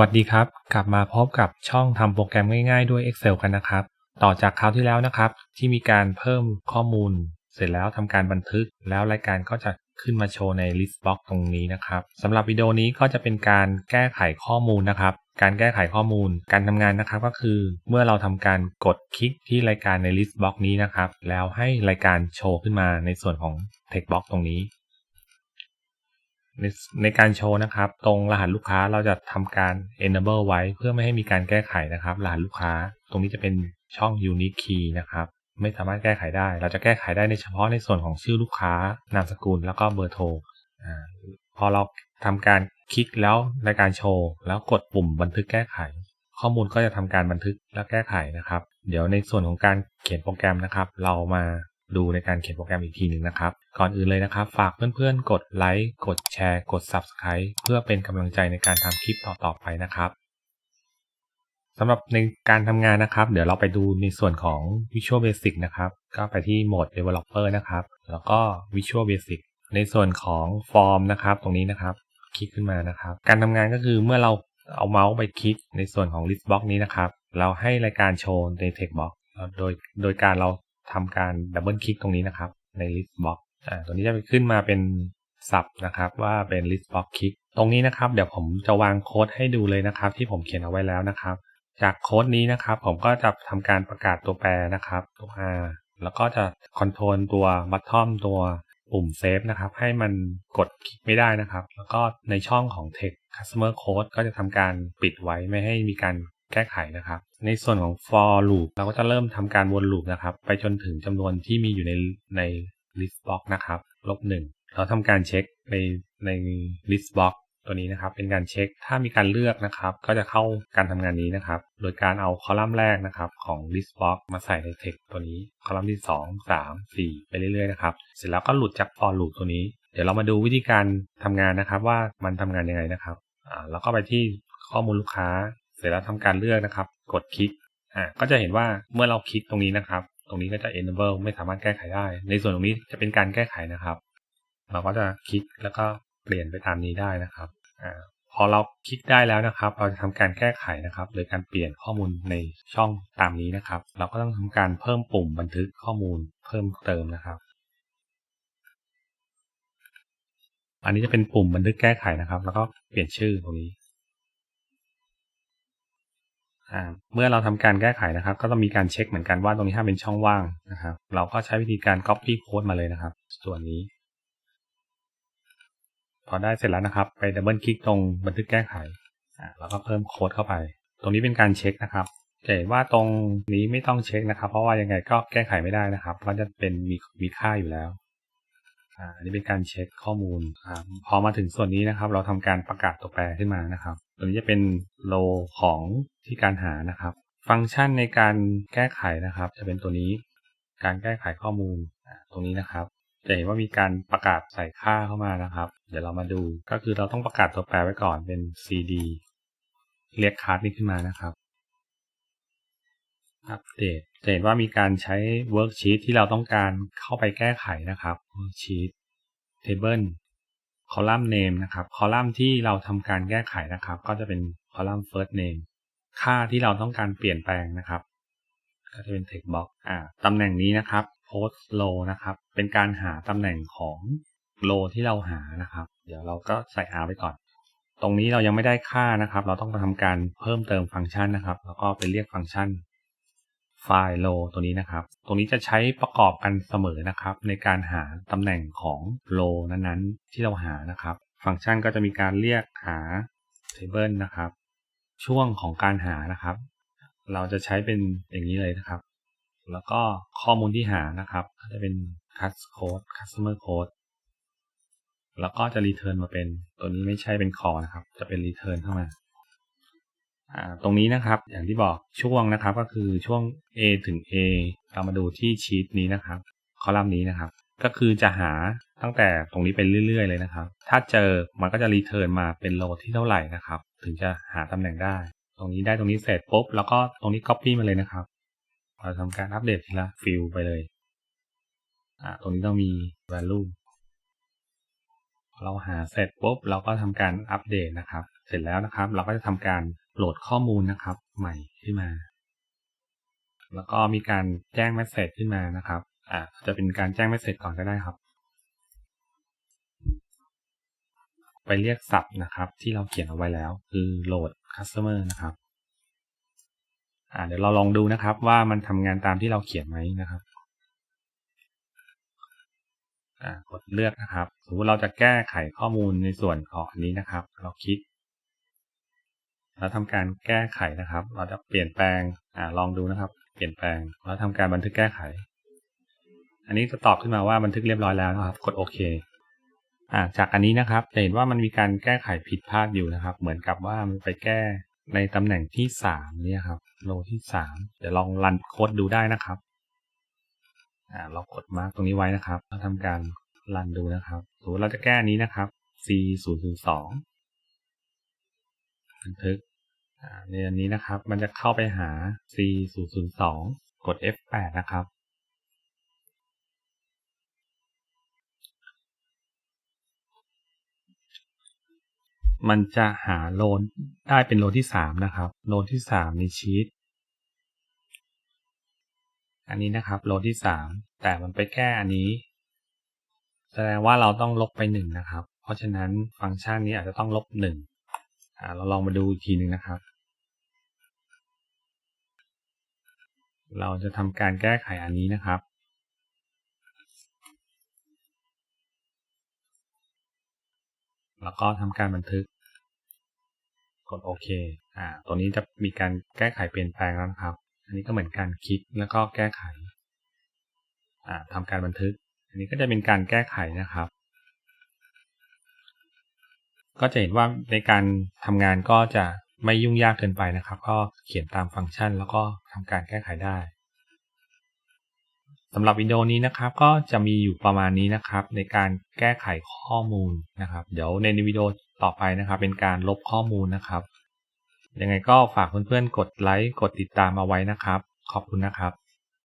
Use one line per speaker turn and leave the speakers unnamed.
วัสดีครับ กลับมาพบกับช่องทำโปรแกรมง่ายๆด้วย Excel กันนะครับ ต่อจากคราวที่แล้วนะครับ ที่มีการเพิ่มข้อมูล เสร็จแล้วทำการบันทึก แล้วรายการก็จะขึ้นมาโชว์ใน list box ตรงนี้นะครับสำหรับวิดีโอนี้ก็จะเป็นการแก้ไขข้อมูลนะครับ การแก้ไขข้อมูล การทำงานนะครับก็คือ เมื่อเราทำการกดคลิกที่รายการใน list box นี้นะครับ แล้วให้รายการโชว์ขึ้นมาในส่วนของ text box ตรงนี้ ในในการโชว์นะครับ ตรงรหัสลูกค้าเราจะทำการ enable ไว้เพื่อไม่ให้มีการแก้ไขนะครับ รหัสลูกค้า ตรงนี้จะเป็นช่อง unique key นะครับไม่สามารถแก้ไขได้ เราจะแก้ไขได้ในเฉพาะในส่วนของชื่อลูกค้านามสกุลแล้วก็เบอร์โทรพอเราทำการคลิกแล้วในการโชว์ แล้วกดปุ่มบันทึกแก้ไข ข้อมูลก็จะทำการบันทึกและแก้ไขนะครับ เดี๋ยวในส่วนของการเขียนโปรแกรมนะครับ เรามา ดูในการเขียนโปรแกรมอีกทีหนึ่งนะครับ ก่อนอื่นเลยนะครับ ฝากเพื่อนๆ กดไลค์กดแชร์ กด Subscribe เพื่อเป็นกำลังใจในการทำคลิปต่อๆไปนะครับสำหรับในการทำงานนะครับ เดี๋ยวเราไปดูในส่วนของ Visual Basic นะครับ ก็ไปที่โหมด Developer นะครับ แล้วก็ Visual Basic ในส่วนของ Form นะครับ ตรงนี้นะครับ คลิกขึ้นมานะครับ การทำงานก็คือเมื่อเราเอาเมาส์ไปคลิกในส่วนของ List Box นี้นะครับ เราให้รายการโชว์ใน Text Box โดยโดยการเรา ทำการดับเบิลคลิกตรงนี้นะครับใน List Box อ่าตัวนี้จะไปขึ้นมาเป็นสับนะครับว่าเป็น List Box คลิกตรงนี้นะครับ เดี๋ยวผมจะวางโค้ดให้ดูเลยนะครับ ที่ผมเขียนเอาไว้แล้วนะครับ จากโค้ดนี้นะครับ ผมก็จะทำการประกาศตัวแปรนะครับตัว R แล้วก็จะคอนโทรลตัวบัตทอมตัวปุ่มเซฟนะครับ ให้มันกดคลิกไม่ได้นะครับ แล้วก็ในช่องของ Text Customer Code ก็จะทำการปิดไว้ไม่ให้มีการ แก้ไขนะครับ ในส่วนของ for loop เราก็จะเริ่มทำการวน loop นะครับ ไปจนถึงจำนวนที่มีอยู่ในใน list box นะครับลบหนึ่งเราทำการเช็คในใน list box ตัวนี้นะครับ เป็นการเช็คถ้ามีการเลือกนะครับ ก็จะเข้าการทำงานนี้นะครับ โดยการเอาคอลัมน์แรกนะครับของ list box มาใส่ใน text ตัวนี้ คอลัมน์ที่ 2 3 4 ไปเรื่อยๆนะครับ เสร็จแล้วก็หลุดจาก for loop ตัวนี้ เดี๋ยวเรามาดูวิธีการทำงานนะครับ ว่ามันทำงานยังไงนะครับอ่าแล้วก็ไปที่ข้อมูลลูกค้า ร็จแล้วทำการเลือกนะครับ กดคลิกอ่าก็จะเห็นว่าเมื่อเราคลิกตรงนี้นะครับ ตรงนี้ก็จะ enable ไม่สามารถแก้ไขได้ ในส่วนตรงนี้จะเป็นการแก้ไขนะครับ เราก็จะคลิกแล้วก็เปลี่ยนไปตามนี้ได้นะครับอ่าพอเราคลิกได้แล้วนะครับ เราจะทำการแก้ไขนะครับ โดยการเปลี่ยนข้อมูลในช่องตามนี้นะครับ เราก็ต้องทำการเพิ่มปุ่มบันทึกข้อมูลเพิ่มเติมนะครับ อันนี้จะเป็นปุ่มบันทึกแก้ไขนะครับ แล้วก็เปลี่ยนชื่อตรงนี้ เมื่อเราทำการแก้ไขนะครับ ก็ต้องมีการเช็คเหมือนกันว่าตรงนี้ถ้าเป็นช่องว่างนะครับ เราก็ใช้วิธีการ copy code มาเลยนะครับ ส่วนนี้ พอได้เสร็จแล้วนะครับ ไปดับเบิลคลิกตรงบันทึกแก้ไขแล้วก็เพิ่มโค้ดเข้าไป ตรงนี้เป็นการเช็คนะครับจะเห็นว่าตรงนี้ไม่ต้องเช็คนะครับ เพราะว่ายังไงก็แก้ไขไม่ได้นะครับเพราะจะเป็นมีมีค่าอยู่แล้ว อันนี้เป็นการเช็คข้อมูลครับพอมาถึงส่วนนี้นะครับ เราทำการประกาศตัวแปรขึ้นมานะครับ ตัวนี้จะเป็นโลของที่การหานะครับ ฟังก์ชันในการแก้ไขนะครับ จะเป็นตัวนี้ การแก้ไขข้อมูลตรงนี้นะครับ จะเห็นว่ามีการประกาศใส่ค่าเข้ามานะครับ เดี๋ยวเรามาดูก็คือเราต้องประกาศตัวแปรไว้ก่อนเป็น cd เรียกคาร์ดนี้ขึ้นมานะครับ อัปเดตจะเห็นว่ามีการใช้เวิร์กชีตที่เราต้องการเข้าไปแก้ไขนะครับเวิร์กชีต table คอลัมน์ name นะครับคอลัมน์ที่เราทำการแก้ไขนะครับ ก็จะเป็นคอลัมน์ first name ค่าที่เราต้องการเปลี่ยนแปลงนะครับ ก็จะเป็น text box อ่าตำแหน่งนี้นะครับ post row นะครับ เป็นการหาตำแหน่งของ row ที่เราหานะครับ เดี๋ยวเราก็ใส่ r ไว้ก่อน ตรงนี้เรายังไม่ได้ค่านะครับ เราต้องทำการเพิ่มเติมฟังก์ชันนะครับ แล้วก็ไปเรียกฟังก์ชัน ไฟล์โลตัวนี้นะครับ ตรงนี้จะใช้ประกอบกันเสมอนะครับ ในการหาตำแหน่งของโลนั้นๆ ที่เราหานะครับ ฟังก์ชันก็จะมีการเรียกหา table นะครับ ช่วงของการหานะครับ เราจะใช้เป็นอย่างนี้เลยนะครับ แล้วก็ข้อมูลที่หานะครับก็จะเป็น cut code customer code แล้วก็จะ return มาเป็นตัวนี้ไม่ใช่เป็น call นะครับ จะเป็น return เข้ามา ตรงนี้นะครับอย่างที่บอกช่วงนะครับก็คือช่วง A ถึง A เรามาดูที่ชีตนี้นะครับ คอลัมน์นี้นะครับ ก็คือจะหาตั้งแต่ตรงนี้ไปเรื่อย ๆ เลยนะครับ ถ้าเจอมันก็จะรีเทิร์นมาเป็นโลที่เท่าไหร่นะครับ ถึงจะหาตำแหน่งได้ ตรงนี้ได้ตรงนี้เสร็จปุ๊บแล้วก็ตรงนี้ Copy มาเลยนะครับเราทำการอัปเดตทีละฟิลไปเลยอ่าตรงนี้ต้องมี value เราหาเสร็จปุ๊บเราก็ทำการอัปเดตนะครับ เสร็จแล้วนะครับ เราก็จะทำการ โหลดข้อมูลนะครับ ใหม่ขึ้นมา แล้วก็มีการแจ้งเมสเซจขึ้นมานะครับ อ่าจะเป็นการแจ้งเมสเซจก่อนก็ได้ครับ ไปเรียกศัพท์นะครับ ที่เราเขียนเอาไว้แล้ว คือโหลด customer นะครับอ่าเดี๋ยวเราลองดูนะครับว่ามันทำงานตามที่เราเขียนไหมนะครับอ่ากดเลือกนะครับสมมติเราจะแก้ไขข้อมูลในส่วนของอันนี้นะครับ เราคลิก แล้วทำการแก้ไขนะครับ เราจะเปลี่ยนแปลงอ่าลองดูนะครับ เปลี่ยนแปลงแล้วทำการบันทึกแก้ไข อันนี้จะตอบขึ้นมาว่าบันทึกเรียบร้อยแล้วนะครับ กดโอเคอ่าจากอันนี้นะครับจะเห็นว่ามันมีการแก้ไขผิดพลาดอยู่นะครับ เหมือนกับว่ามันไปแก้ในตำแหน่งที่สามเนี่ยครับโลที่สามเดี๋ยวลองรันโค้ดดูได้นะครับอ่าเรากดมาร์กตรงนี้ไว้นะครับแล้วทำการรันดูนะครับสมมติเราจะแก้อันนี้นะครับ c 0 0 2 บันทึกในอันนี้นะครับ มันจะเข้าไปหา c 0 0 2 กด F8 นะครับ มันจะหาโลนได้เป็นโลนที่สามนะครับ โลนที่สามในชีตอันนี้นะครับ โลนที่สามแต่มันไปแก้อันนี้ แสดงว่าเราต้องลบไปหนึ่งนะครับ เพราะฉะนั้นฟังก์ชันนี้อาจจะต้องลบหนึ่ง เราลองมาดูอีกทีหนึ่งนะครับ เราจะทำการแก้ไขอันนี้นะครับ แล้วก็ทำการบันทึก กดโอเค อ่า ตัวนี้จะมีการแก้ไขเปลี่ยนแปลงแล้วนะครับ อันนี้ก็เหมือนการคลิกแล้วก็แก้ไข อ่าทำการบันทึก อันนี้ก็จะเป็นการแก้ไขนะครับ ก็จะเห็นว่าในการทำงานก็จะไม่ยุ่งยากเกินไปนะครับ ก็เขียนตามฟังก์ชัน แล้วก็ทำการแก้ไขได้สำหรับวิดีโอนี้นะครับก็จะมีอยู่ประมาณนี้นะครับ ในการแก้ไขข้อมูลนะครับ เดี๋ยวในวิดีโอต่อไปนะครับ เป็นการลบข้อมูลนะครับยังไงก็ฝากเพื่อนๆกดไลค์กดติดตามเอาไว้นะครับ ขอบคุณนะครับ